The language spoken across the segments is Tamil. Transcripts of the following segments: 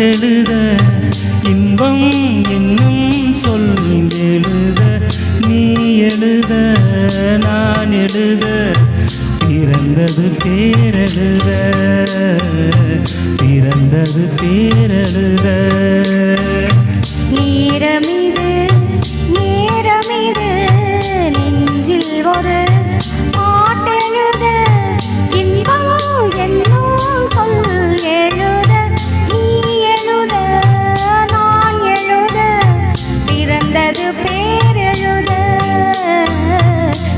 பாட்டெழுத இன்பம் என்னும் சொல் எழுத நீ எழுத நான் எழுத. பிறந்தது பேரெழுத பிறந்தது பேரெழுத. பிறந்தது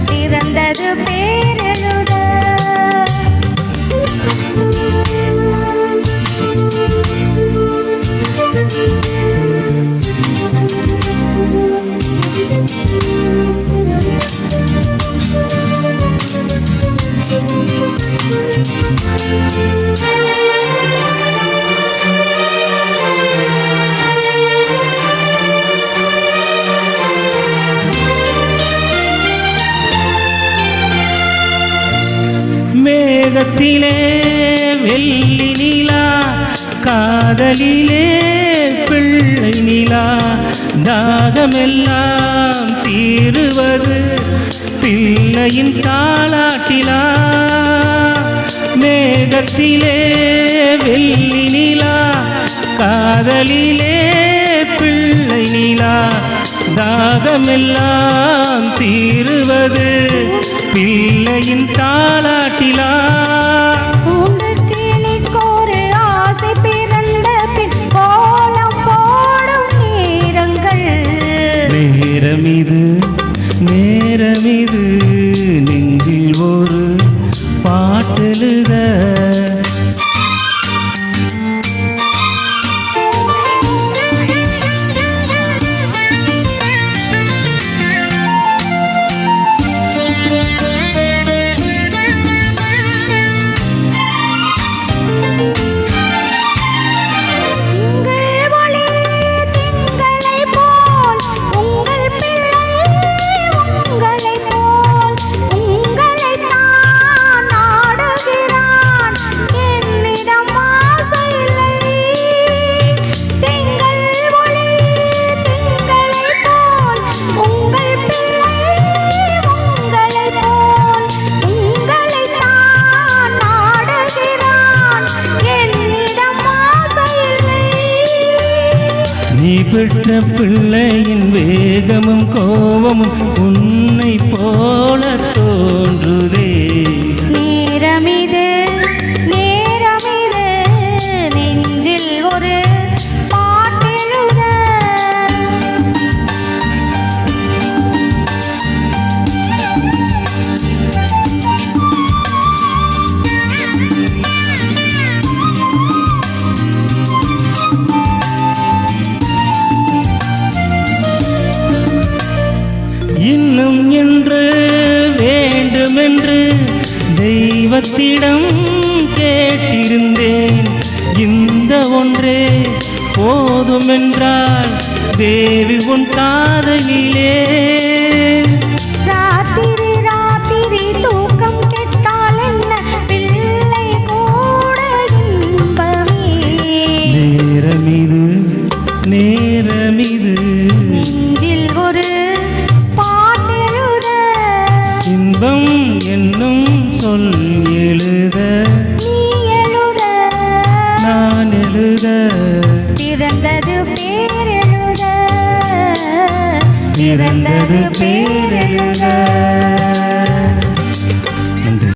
பேரெழுத பிறந்தது மேகத்திலே வெள்ளி நிலா காதலிலே பிள்ளை நிலா தாகமெல்லாம் தீருவது பிள்ளையின் தாளாட்டிலா மேகத்திலே வெள்ளி நிலா காதலிலே பிள்ளை நிலா தாகமெல்லாம் தீருவது பிள்ளையின் தாளாட்டிலா. உண்டு கிளிக்கோரு நீ பெற்ற பிள்ளையின் வேகமும் கோபமும் உன்னை போ தெய்வத்திடம் கேட்டிருந்தேன். இந்த ஒன்றே போதுமென்றால் தேவி உன் காதலிலே. ராத்திரி ராத்திரி தூக்கம் கெட்டால் என்ன? பிள்ளை கூட இன்பமே. நேரமிது நேரமிது. நெஞ்சில் ஒரு பாட்டெழுத. இன்பம் என்னும் சொல் பிறந்தது பேரெழுத பிறந்தது பேரெழுத